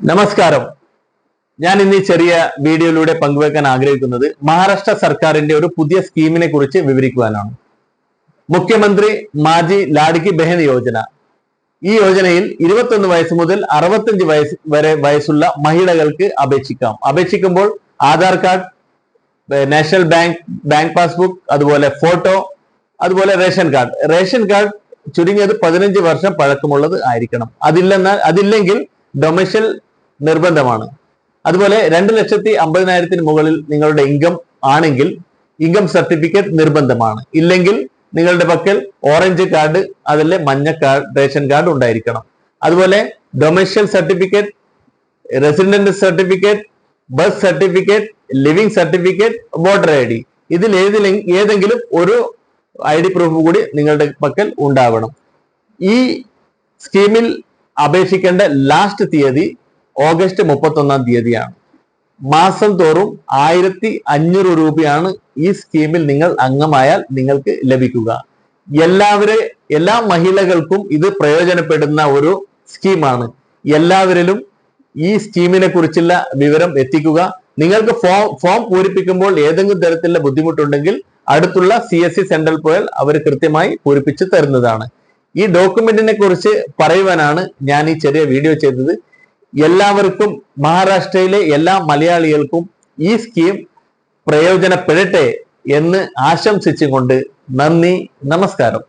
നമസ്കാരം. ഞാൻ ഇന്ന് ഈ ചെറിയ വീഡിയോയിലൂടെ പങ്കുവെക്കാൻ ആഗ്രഹിക്കുന്നത് മഹാരാഷ്ട്ര സർക്കാരിന്റെ ഒരു പുതിയ സ്കീമിനെ കുറിച്ച് വിവരിക്കുവാനാണ്. മുഖ്യമന്ത്രി മാജി ലാഡ്കി ബെഹൻ യോജന. ഈ യോജനയിൽ ഇരുപത്തൊന്ന് വയസ്സ് മുതൽ അറുപത്തഞ്ച് വയസ്സ് വരെ വയസ്സുള്ള മഹിളകൾക്ക് അപേക്ഷിക്കാം. അപേക്ഷിക്കുമ്പോൾ Aadhaar card national bank bank passbook അതുപോലെ ഫോട്ടോ അതുപോലെ റേഷൻ കാർഡ്. റേഷൻ കാർഡ് ചുരുങ്ങിയത് പതിനഞ്ച് വർഷം പഴക്കമുള്ളത് ആയിരിക്കണം. അതില്ലെന്നാൽ അതില്ലെങ്കിൽ ഡൊമഷ്യൽ നിർബന്ധമാണ്. അതുപോലെ രണ്ട് ലക്ഷത്തി അമ്പതിനായിരത്തിന് മുകളിൽ നിങ്ങളുടെ ഇൻകം ആണെങ്കിൽ ഇൻകം സർട്ടിഫിക്കറ്റ് നിർബന്ധമാണ്. ഇല്ലെങ്കിൽ നിങ്ങളുടെ പക്കൽ ഓറഞ്ച് കാർഡ് അതിലെ മഞ്ഞ കാർഡ് റേഷൻ കാർഡ് ഉണ്ടായിരിക്കണം. അതുപോലെ domicile certificate resident certificate birth certificate living certificate voter I D ഇതിൽ ഏതിലെ ഏതെങ്കിലും ഒരു ഐ ഡി പ്രൂഫ് കൂടി നിങ്ങളുടെ പക്കൽ ഉണ്ടാവണം. ഈ സ്കീമിൽ അപേക്ഷിക്കേണ്ട ലാസ്റ്റ് തീയതി ഓഗസ്റ്റ് മുപ്പത്തൊന്നാം തീയതിയാണ്. മാസം തോറും ആയിരത്തി അഞ്ഞൂറ് രൂപയാണ് ഈ സ്കീമിൽ നിങ്ങൾ അംഗമായാൽ നിങ്ങൾക്ക് ലഭിക്കുക. എല്ലാവരെ എല്ലാ മഹിളകൾക്കും ഇത് പ്രയോജനപ്പെടുന്ന ഒരു സ്കീമാണ്. എല്ലാവരിലും ഈ സ്കീമിനെ കുറിച്ചുള്ള വിവരം എത്തിക്കുക. നിങ്ങൾക്ക് ഫോം ഫോം പൂരിപ്പിക്കുമ്പോൾ ഏതെങ്കിലും തരത്തിലുള്ള ബുദ്ധിമുട്ടുണ്ടെങ്കിൽ അടുത്തുള്ള സി എസ് സി സെന്ററിൽ പോയാൽ അവർ കൃത്യമായി പൂരിപ്പിച്ച് തരുന്നതാണ്. ഈ ഡോക്യുമെന്റിനെ കുറിച്ച് പറയുവാനാണ് ഞാൻ ഈ ചെറിയ വീഡിയോ ചെയ്തത്. എല്ലാവർക്കും മഹാരാഷ്ട്രയിലെ എല്ലാ മലയാളികൾക്കും ഈ സ്കീം പ്രയോജനപ്പെടട്ടെ എന്ന് ആശംസിച്ചുകൊണ്ട് നന്ദി നമസ്കാരം.